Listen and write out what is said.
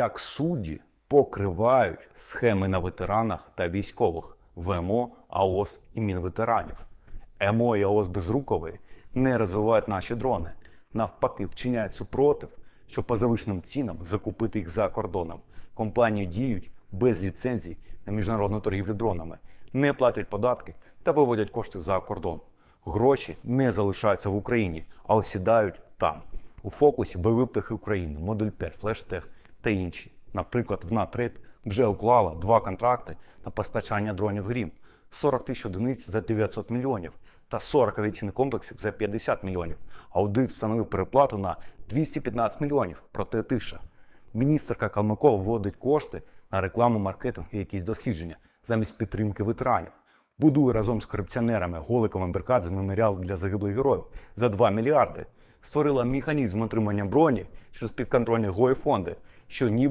як судді покривають схеми на ветеранах та військових ВМО, АОС і Мінветеранів. ЕМО і АОС Безрукової не розвивають наші дрони. Навпаки, вчиняють супротив, щоб по завищеним цінам закупити їх за кордоном. Компанії діють без ліцензій на міжнародну торгівлю дронами, не платять податки та виводять кошти за кордон. Гроші не залишаються в Україні, а осідають там. У фокусі бойові птахи України, модуль 5, флештех та інші. Наприклад, в НАТРЕД вже уклала два контракти на постачання дронів Грім 40 тисяч одиниць за 900 мільйонів та 40 авіаційних комплексів за 50 мільйонів. Аудит встановив переплату на 215 мільйонів. Проте тиша. Міністерка Калмикова вводить кошти на рекламу, маркетинг і якісь дослідження замість підтримки ветеранів. Будує разом з корупціонерами Голиковим Беркадзе меморіал для загиблих героїв за 2 мільярди. Створила механізм отримання броні через підконтрольні гої фонди, що ніби